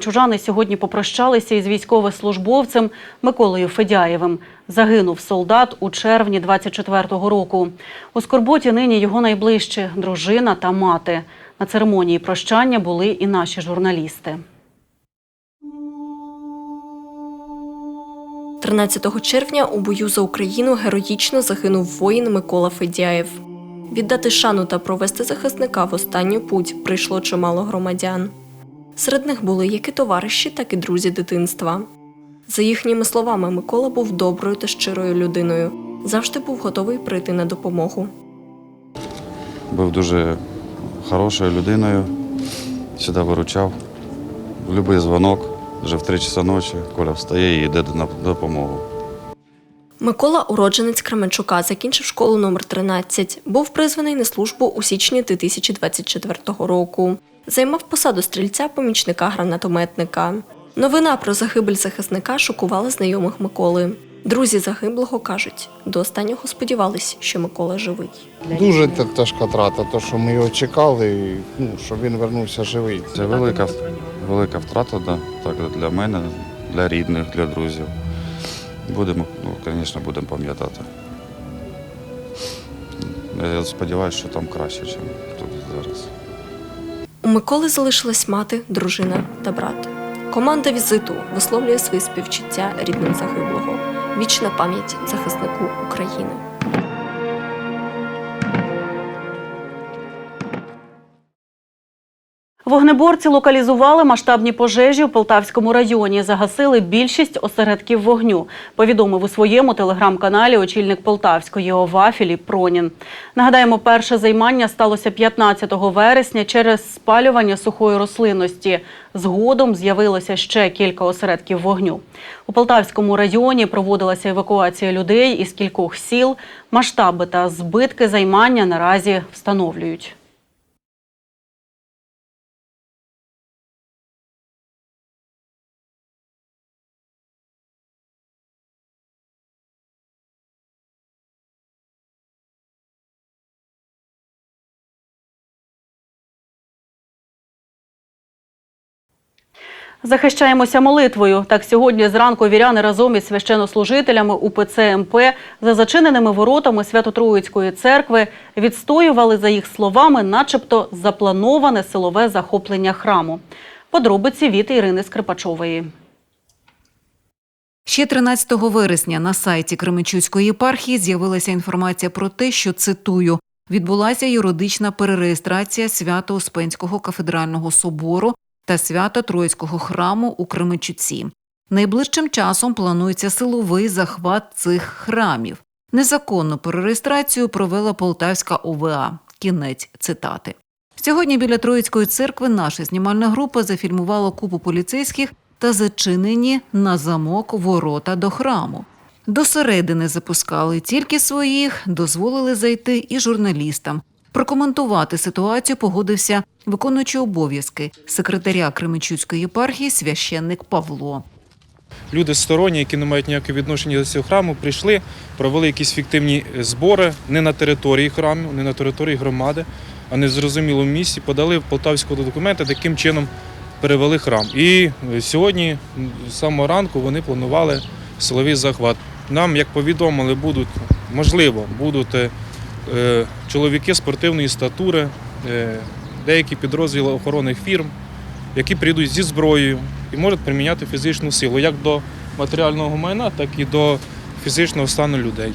Чужани сьогодні попрощалися із військовослужбовцем Миколою Федяєвим. Загинув солдат у червні 24-го року. У скорботі нині його найближчі – дружина та мати. На церемонії прощання були і наші журналісти. 13 червня у бою за Україну героїчно загинув воїн Микола Федяєв. Віддати шану та провести захисника в останню путь прийшло чимало громадян. Серед них були як і товариші, так і друзі дитинства. За їхніми словами, Микола був доброю та щирою людиною, завжди був готовий прийти на допомогу. Був дуже хорошою людиною, завжди виручав. В будь-який дзвонок, вже в 3 часа ночі, Коля встає і йде на допомогу. Микола, уродженець Кременчука, закінчив школу номер 13 Був призваний на службу у січні 2024 року. Займав посаду стрільця-помічника гранатометника. Новина про загибель захисника шокувала знайомих Миколи. Друзі загиблого кажуть, до останнього сподівались, що Микола живий. Дуже тяжка трата, то що ми його чекали, ну, щоб він вернувся живий. Це велика, велика втрата да, так, для мене, для рідних, для друзів. Будемо, ну, звісно, будемо пам'ятати. Я сподіваюся, що там краще, ніж тут зараз. У Миколи залишилась мати, дружина та брат. Команда візиту висловлює свої співчуття рідним загиблого. Вічна пам'ять захиснику України. Вогнеборці локалізували масштабні пожежі у Полтавському районі. Загасили більшість осередків вогню. Повідомив у своєму телеграм-каналі очільник Полтавської ОВА Філіп Пронін. Нагадаємо, перше займання сталося 15 вересня через спалювання сухої рослинності. Згодом з'явилося ще кілька осередків вогню. У Полтавському районі проводилася евакуація людей із кількох сіл. Масштаби та збитки займання наразі встановлюють. Захищаємося молитвою. Так сьогодні зранку віряни разом із священнослужителями УПЦ МП за зачиненими воротами Свято-Троїцької церкви відстоювали, за їх словами, начебто заплановане силове захоплення храму. Подробиці від Ірини Скрипачової. Ще 13 вересня на сайті Кременчуцької єпархії з'явилася інформація про те, що цитую відбулася юридична перереєстрація Свято-Успенського кафедрального собору та свято Троїцького храму у Кременчуці. Найближчим часом планується силовий захват цих храмів. Незаконну перереєстрацію провела Полтавська ОВА. Кінець цитати. Сьогодні біля Троїцької церкви наша знімальна група зафільмувала купу поліцейських та зачинені на замок ворота до храму. До середини запускали тільки своїх, дозволили зайти і журналістам. Прокоментувати ситуацію погодився виконуючий обов'язки секретаря Кременчуцької єпархії священник Павло. Люди сторонні, які не мають ніякого відношення до цього храму, прийшли, провели якісь фіктивні збори не на території храму, не на території громади, а не в зрозумілому місці, подали в Полтавську документи, таким чином перевели храм. І сьогодні, з самого ранку, вони планували силовий захват. Нам, як повідомили, будуть, можливо, будуть е, чоловіки спортивної статури, е, деякі підрозділи охоронних фірм, які прийдуть зі зброєю і можуть приміняти фізичну силу як до матеріального майна, так і до фізичного стану людей.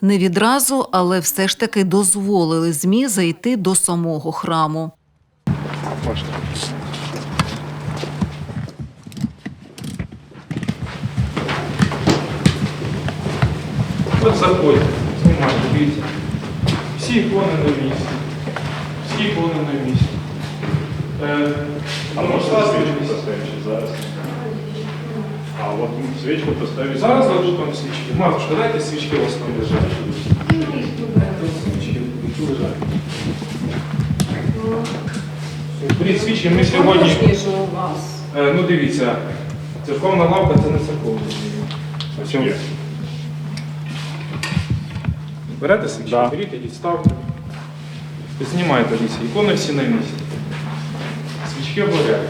Не відразу, але все ж таки дозволили ЗМІ зайти до самого храму. Заходьте, дивіться. Всі ікони на місці. Всі ікони на місці. Е, А ну, можна свічку поставити зараз? А от свічку поставити. Зараз ложу там свічки. Матушка, дайте свічки у вас там лежать. Тут свічки тут лежать. Беріть свічки, ми сьогодні. Е, Ну дивіться, церковна лавка це не церковна. Ось. Берете свічки, Да. беріть, ідіть, ставте. Знімайте дивіться, ікони всі на місці. Свічки горять.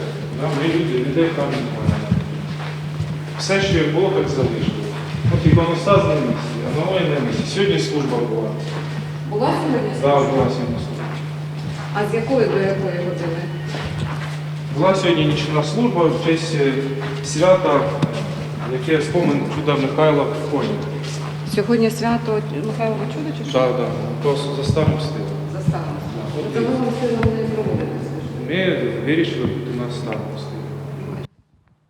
Да, ми люди, людей там немає. Все, що як було, так залишили. От іконостас на місці, а нової на місці. Сьогодні служба була. Була сьогодні? Да, була сьогодні служба. А з якої до якої години? Була сьогодні нічна служба в честь е, свята, е, яке спомин чуда Михайла Коні. Сьогодні свято Михайлова чуда чи що? Так, так, то за старим стилем. За старим. За новим стилем не проводите? Ми вирішили бути на старому стилі.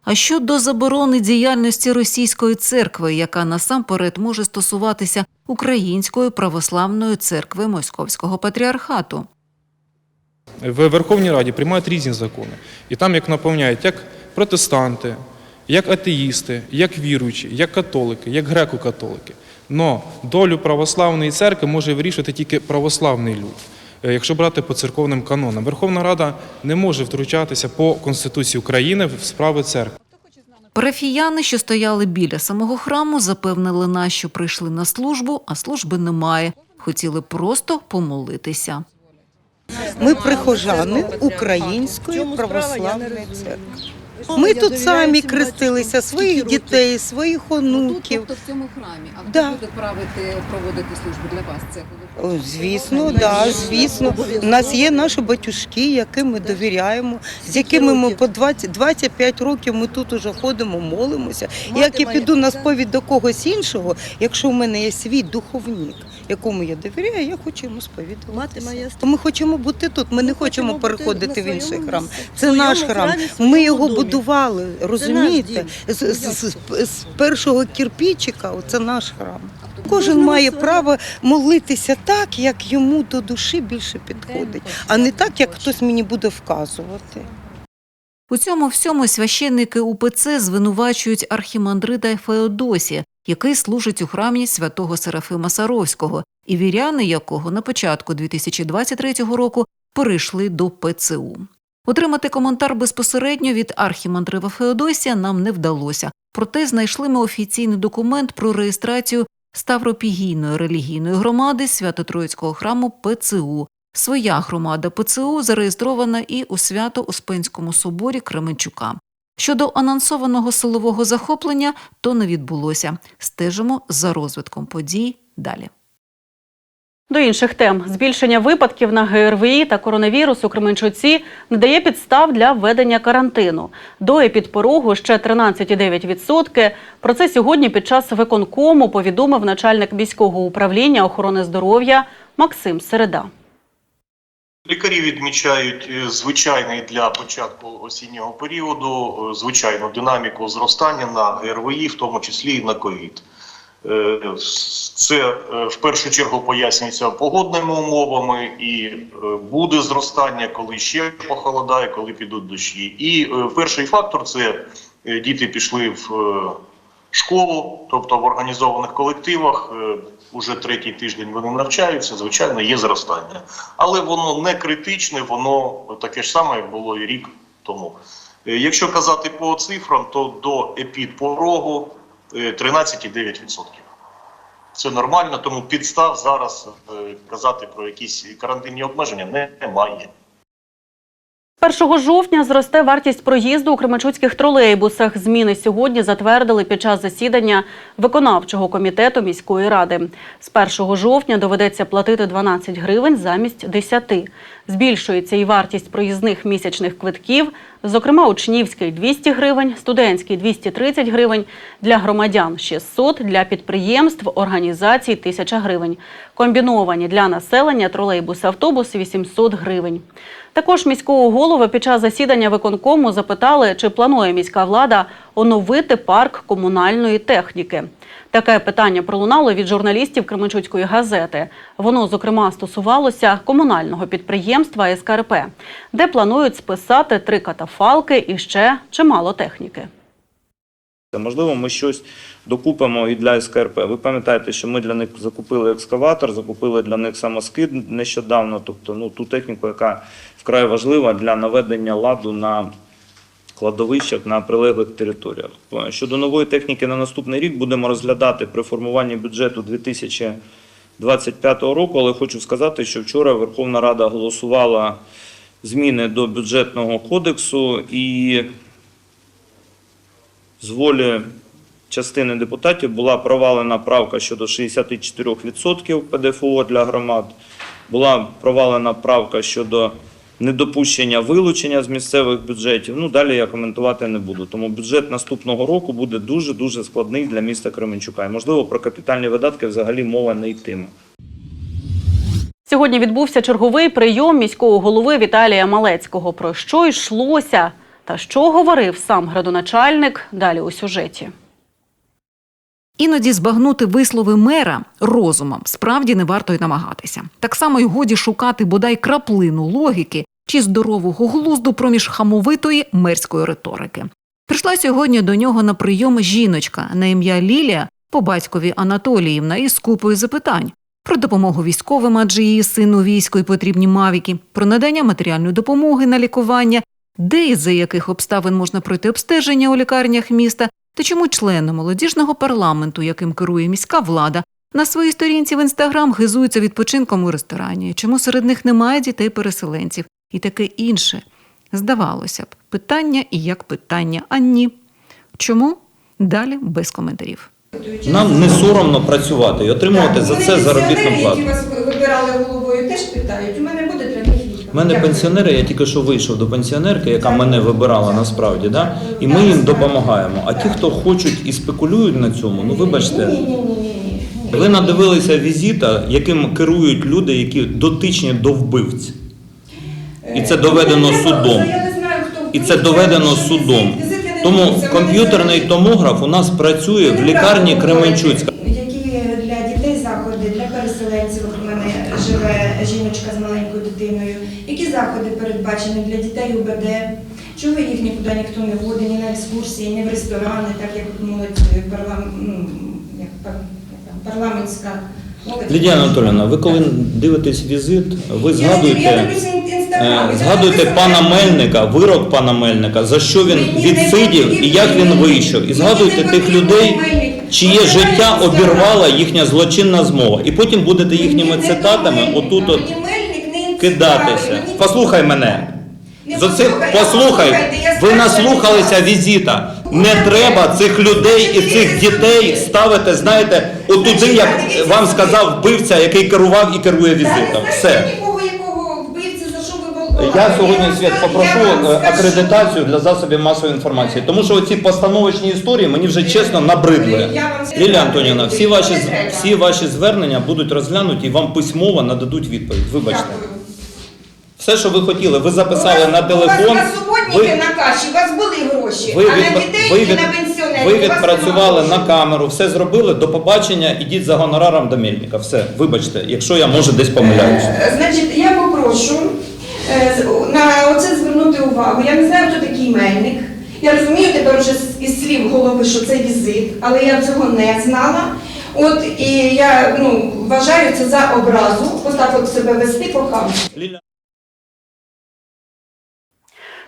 А щодо заборони діяльності російської церкви, яка насамперед може стосуватися Української православної церкви Московського патріархату. В Верховній Раді приймають різні закони. І там як наповняють як протестанти, як атеїсти, як віруючі, як католики, як греко-католики. Но долю православної церкви може вирішувати тільки православний люд. Е, Якщо брати по церковним канонам, Верховна Рада не може втручатися по Конституції України в справи церкви. Парафіяни, що стояли біля самого храму, запевнили нас, що прийшли на службу, а служби немає. Хотіли просто помолитися. Ми прихожани Української православної церкви. Ми тут самі крестилися своїх дітей, своїх онуків. Тобто в цьому храмі. А хто Да. буде правити, проводити службу для вас? Це О, Звісно, да, звісно. У нас є наші батюшки, яким ми довіряємо, з якими ми по 20, 25 років ми тут уже ходимо, молимося. Як я піду на сповідь до когось іншого, якщо в мене є свій духовник, якому я довіряю, я хочу йому сповідуватися. Ми хочемо бути тут, ми не хочемо переходити в інший храм. Це наш храм. Ми його будували, розумієте? З, з, з, з першого кірпічика, це наш храм. Кожен має право молитися так, як йому до душі більше підходить, а не так, як хтось мені буде вказувати. У цьому всьому священники УПЦ звинувачують архімандрита Феодосія, який служить у храмі святого Серафима Саровського, і віряни якого на початку 2023 року перейшли до ПЦУ. Отримати коментар безпосередньо від архімандрива Феодосія нам не вдалося, проте знайшли ми офіційний документ про реєстрацію Ставропігійної релігійної громади Свято-Троїцького храму ПЦУ. Своя громада ПЦУ зареєстрована і у Свято-Успенському соборі Кременчука. Щодо анонсованого силового захоплення, то не відбулося. Стежимо за розвитком подій далі. До інших тем збільшення випадків на ГРВІ та коронавірус у Кременчуці не дає підстав для введення карантину. До епідпорогу ще 13,9%. Про це сьогодні під час виконкому повідомив начальник міського управління охорони здоров'я Максим Середа. Лікарі відмічають е, звичайний для початку осіннього періоду е, звичайну динаміку зростання на ГРВІ, в тому числі і на ковід. Е, Це в першу чергу пояснюється погодними умовами, і буде зростання, коли ще похолодає, коли підуть дощі. І перший фактор це діти пішли в школу, тобто в організованих колективах. Е, Уже третій тиждень вони навчаються, звичайно, є зростання. Але воно не критичне, воно таке ж саме, як було і рік тому. Е, Якщо казати по цифрам, то до епідпорогу е, 13,9%. Це нормально, тому підстав зараз е, казати про якісь карантинні обмеження немає. 1 жовтня зросте вартість проїзду у кременчуцьких тролейбусах. Зміни сьогодні затвердили під час засідання виконавчого комітету міської ради. З 1 жовтня доведеться платити 12 гривень замість 10. Збільшується і вартість проїзних місячних квитків, зокрема учнівський 200 гривень, студентський 230 гривень, для громадян 600, для підприємств, організацій 1000 гривень. Комбіновані для населення тролейбуси, автобуси 800 гривень. Також міського голови під час засідання виконкому запитали, чи планує міська влада оновити парк комунальної техніки. Таке питання пролунало від журналістів Кременчуцької газети. Воно, зокрема, стосувалося комунального підприємства СКРП, де планують списати три катафалки і ще чимало техніки. Можливо, ми щось докупимо і для СКРП. Ви пам'ятаєте, що ми для них закупили екскаватор, закупили для них самоскид нещодавно, тобто ну, ту техніку, яка вкрай важлива для наведення ладу на кладовищах на прилеглих територіях. Щодо нової техніки на наступний рік будемо розглядати при формуванні бюджету 2025 року, але хочу сказати, що вчора Верховна Рада голосувала зміни до бюджетного кодексу і з волі частини депутатів була провалена правка щодо 64% ПДФО для громад, була провалена правка щодо недопущення вилучення з місцевих бюджетів. Ну, далі я коментувати не буду. Тому бюджет наступного року буде дуже-дуже складний для міста Кременчука. І, можливо, про капітальні видатки взагалі мова не йтиме. Сьогодні відбувся черговий прийом міського голови Віталія Малецького. Про що йшлося та що говорив сам градоначальник далі у сюжеті. Іноді збагнути вислови мера розумом справді не варто й намагатися. Так само й годі шукати бодай краплину логіки чи здорового глузду проміж хамовитої мерської риторики. Прийшла сьогодні до нього на прийом жіночка на ім'я Лілія по батькові Анатоліївна із купою запитань про допомогу військовим, адже її сину війську і потрібні мавіки, про надання матеріальної допомоги на лікування, де і за яких обставин можна пройти обстеження у лікарнях міста, та чому члени молодіжного парламенту, яким керує міська влада, на своїй сторінці в інстаграм гизуються відпочинком у ресторані, чому серед них немає дітей-переселенців і таке інше. Здавалося б, питання і як питання, а ні. Чому? Далі без коментарів. Нам не соромно працювати і отримувати за це заробітну плату. які вас вибирали головою, теж питають. У мене У мене пенсіонери, я тільки що вийшов до пенсіонерки, яка мене вибирала насправді, да? і ми їм допомагаємо. А ті, хто хочуть і спекулюють на цьому, ну вибачте, ви надивилися візита, яким керують люди, які дотичні до вбивць. І це доведено Ну, судом. І це доведено судом. Тому комп'ютерний томограф у нас працює в лікарні Кременчуцька. Які для дітей заходи, для переселенців, от у мене живе жіночка з маленькою дитиною. Які заходи передбачені для дітей УБД? Чого їх нікуди ніхто не водить, ні на екскурсії, ні в ресторани, так як молодь парлам, ну, як, пар- парламентська молодь. Лідія Анатоліївна, ви коли дивитесь візит, ви Я згадуєте. дивлюся Е, інстаграм. я пана Мельника, вирок пана Мельника, за що він Мені відсидів і як він вийшов. І згадуйте тих людей, чиє життя обірвала їхня злочинна змова. І потім будете їхніми цитатами отут от кидатися. Послухай мене. Не За це послухай, послухай, послухайте, я ви скажу, наслухалися візита. Не треба цих людей і цих дітей ставити, знаєте, отуди, як вам сказав вбивця, який керував і керує візитом. Все. нікого, якого вбивця, за що ви волкували. Я сьогодні вам світ скажу, попрошу я вам е, скажу. акредитацію для засобів масової інформації, тому що ці постановочні історії мені вже чесно набридли. Я вам скажу. Лілія Антонівна, всі ваші треба. всі ваші звернення будуть розглянуті і вам письмово нададуть відповідь. Вибачте, Дякую. Все, що ви хотіли, ви записали на телефон. У вас на суботники Ви, на каші, у вас були гроші, ви, а на дітей ви, і від- на пенсіонерів. ви відпрацювали на камеру, все зробили. До побачення, ідіть за гонораром до Мельника. Все, вибачте, якщо я може десь помиляюся. Е, Значить, я попрошу е, на оце звернути увагу. Я не знаю, хто такий мельник. Я розумію тепер вже із слів голови, що це візит, але я цього не знала. От і я ну, вважаю це за образу, постав от себе вести по.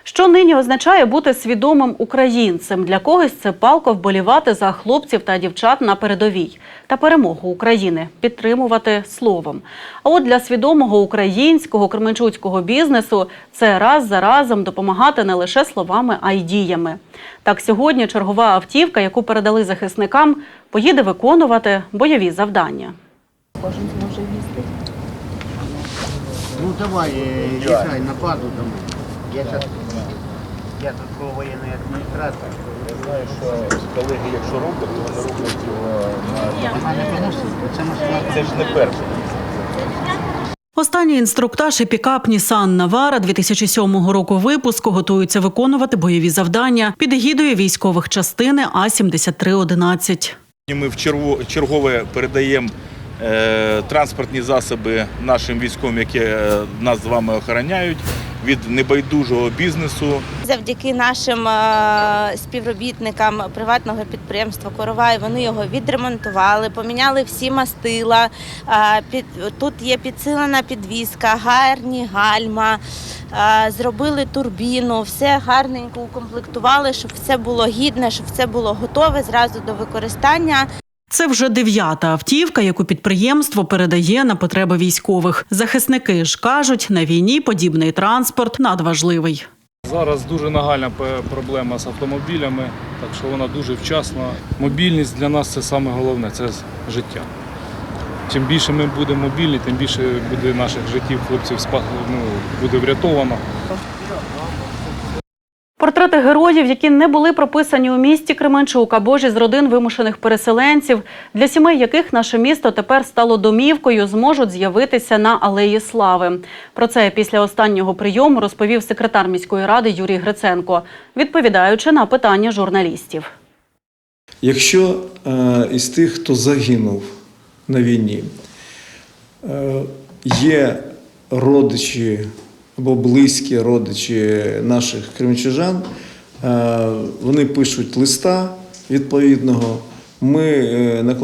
Що нині означає бути свідомим українцем? Для когось це палко вболівати за хлопців та дівчат на передовій та перемогу України, підтримувати словом. А от для свідомого українського кременчуцького бізнесу це раз за разом допомагати не лише словами, а й діями. Так сьогодні чергова автівка, яку передали захисникам, поїде виконувати бойові завдання. Ну давай, э, езжай на базу домой. Я сейчас... Я тут по воєнний адміністратор. Я знаю, що колеги, якщо роблять, то вони роблять його на це ж не перше. Останній інструктаж і пікап Nissan Navara 2007 року випуску готуються виконувати бойові завдання під егідою військових частини А-7311. Ми в чергове передаємо транспортні засоби нашим військовим, які е, нас з вами охороняють від небайдужого бізнесу. Завдяки нашим е, співробітникам приватного підприємства Коровай вони його відремонтували, поміняли всі мастила. е, Під, тут є підсилена підвізка, гарні гальма, е, зробили турбіну, все гарненько укомплектували, щоб все було гідне, щоб все було готове зразу до використання. Це вже дев'ята автівка, яку підприємство передає на потреби військових. Захисники ж кажуть, на війні подібний транспорт надважливий. Зараз дуже нагальна проблема з автомобілями, так що вона дуже вчасна. Мобільність для нас це саме головне це життя. Чим більше ми будемо мобільні, тим більше буде наших життів хлопців ну, буде врятовано. Портрети героїв, які не були прописані у місті Кременчук або ж із родин вимушених переселенців, для сімей яких наше місто тепер стало домівкою, зможуть з'явитися на алеї слави. Про це після останнього прийому розповів секретар міської ради Юрій Гриценко, відповідаючи на питання журналістів. Якщо е, із тих, хто загинув на війні, е, є родичі або близькі родичі наших кримчужан, е, вони пишуть листа відповідного. Ми е,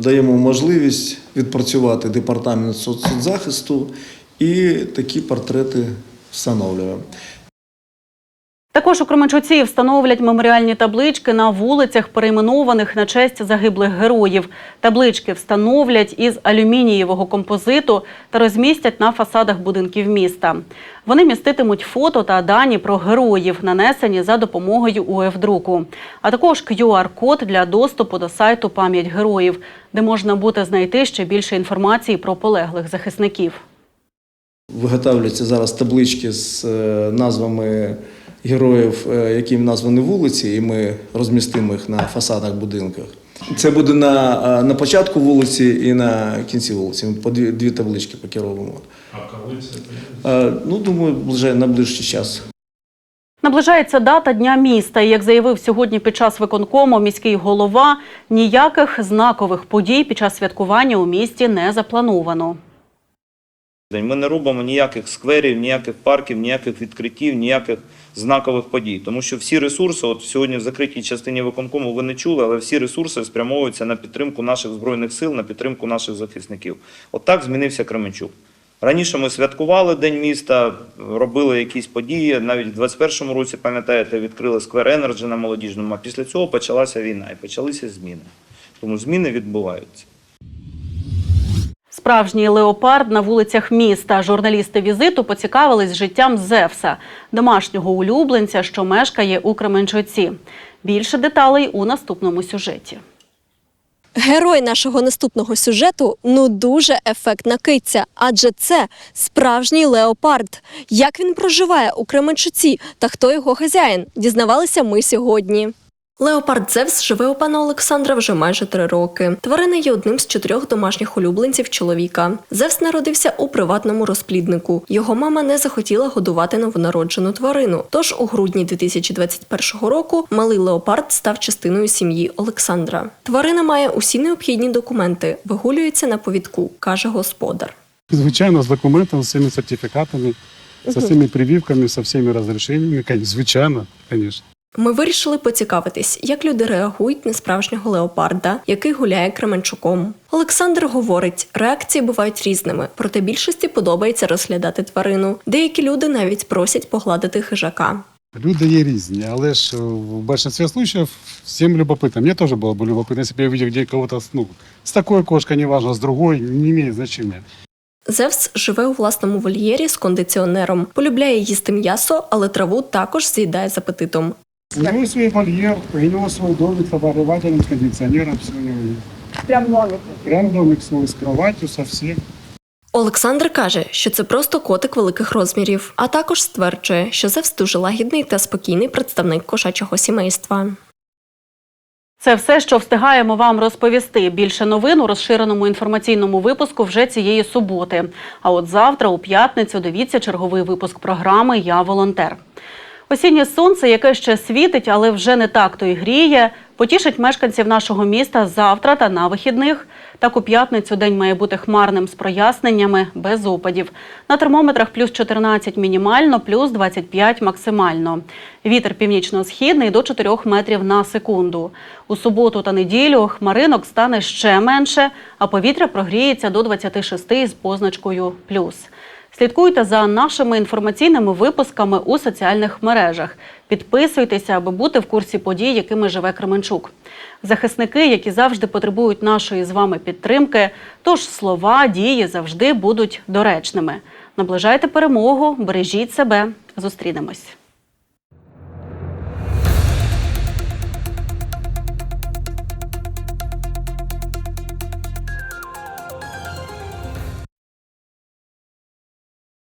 даємо можливість відпрацювати департамент соцзахисту і такі портрети встановлюємо. Також у Кременчуці встановлять меморіальні таблички на вулицях, перейменованих на честь загиблих героїв. Таблички встановлять із алюмінієвого композиту та розмістять на фасадах будинків міста. Вони міститимуть фото та дані про героїв, нанесені за допомогою УФ-друку, а також QR-код для доступу до сайту Пам'ять героїв, де можна буде знайти ще більше інформації про полеглих захисників. Виготовлюються зараз таблички з е, назвами героїв, е, яким названі вулиці, і ми розмістимо їх на фасадах будинках. Це буде на, е, на початку вулиці і на кінці вулиці. Ми по дві, дві таблички покеровуємо. А коли це? Ну, думаю, вже на ближчий час. Наближається дата Дня міста. І як заявив сьогодні під час виконкому міський голова, ніяких знакових подій під час святкування у місті не заплановано. Ми не робимо ніяких скверів, ніяких парків, ніяких відкриттів, ніяких знакових подій. Тому що всі ресурси, от сьогодні в закритій частині виконкому ви не чули, але всі ресурси спрямовуються на підтримку наших збройних сил, на підтримку наших захисників. От так змінився Кременчук. Раніше ми святкували День міста, робили якісь події. Навіть в 21-му році, пам'ятаєте, відкрили сквер Енерджі на молодіжному. А після цього почалася війна і почалися зміни. Тому зміни відбуваються. Справжній леопард на вулицях міста. Журналісти візиту поцікавились життям Зевса, домашнього улюбленця, що мешкає у Кременчуці. Більше деталей у наступному сюжеті. Герой нашого наступного сюжету ну дуже ефектна киця, адже це справжній леопард. Як він проживає у Кременчуці та хто його хазяїн, дізнавалися ми сьогодні. Леопард Зевс живе у пана Олександра вже майже три роки. Тварина є одним з чотирьох домашніх улюбленців чоловіка. Зевс народився у приватному розпліднику. Його мама не захотіла годувати новонароджену тварину. Тож у грудні 2021 року малий леопард став частиною сім'ї Олександра. Тварина має усі необхідні документи, вигулюється на повідку, каже господар. Звичайно, з документами, з всіми сертифікатами, з всіми прививками, з всіми розрішеннями. Звичайно, звісно. Ми вирішили поцікавитись, як люди реагують на справжнього леопарда, який гуляє Кременчуком. Олександр говорить, реакції бувають різними, проте більшості подобається розглядати тварину. Деякі люди навіть просять погладити хижака. Люди є різні, але ж е, в більшості випадків всім любопитно. Мені теж було б любопитно, якщо б я где кого-то ну, з такою кошкою, неважно, з другою, не має значення. Зевс живе у власному вольєрі з кондиціонером, полюбляє їсти м'ясо, але траву також з'їдає з апетитом. Него свой вольер, у него свой домик с обогревателем, с кондиционером, все у него. Прям домик. Прям домик свой с кроватью, со всем. Олександр каже, що це просто котик великих розмірів, а також стверджує, що Зевс дуже лагідний та спокійний представник кошачого сімейства. Це все, що встигаємо вам розповісти. Більше новин у розширеному інформаційному випуску вже цієї суботи. А от завтра, у п'ятницю, дивіться черговий випуск програми Я волонтер. Осіннє сонце, яке ще світить, але вже не так то й гріє, потішить мешканців нашого міста завтра та на вихідних. Так у п'ятницю день має бути хмарним з проясненнями, без опадів. На термометрах плюс 14 мінімально, плюс 25 максимально. Вітер північно-східний до 4 метрів на секунду. У суботу та неділю хмаринок стане ще менше, а повітря прогріється до 26 з позначкою плюс. Слідкуйте за нашими інформаційними випусками у соціальних мережах. Підписуйтеся, аби бути в курсі подій, якими живе Кременчук. Захисники, які завжди потребують нашої з вами підтримки, тож слова, дії завжди будуть доречними. Наближайте перемогу, бережіть себе. Зустрінемось.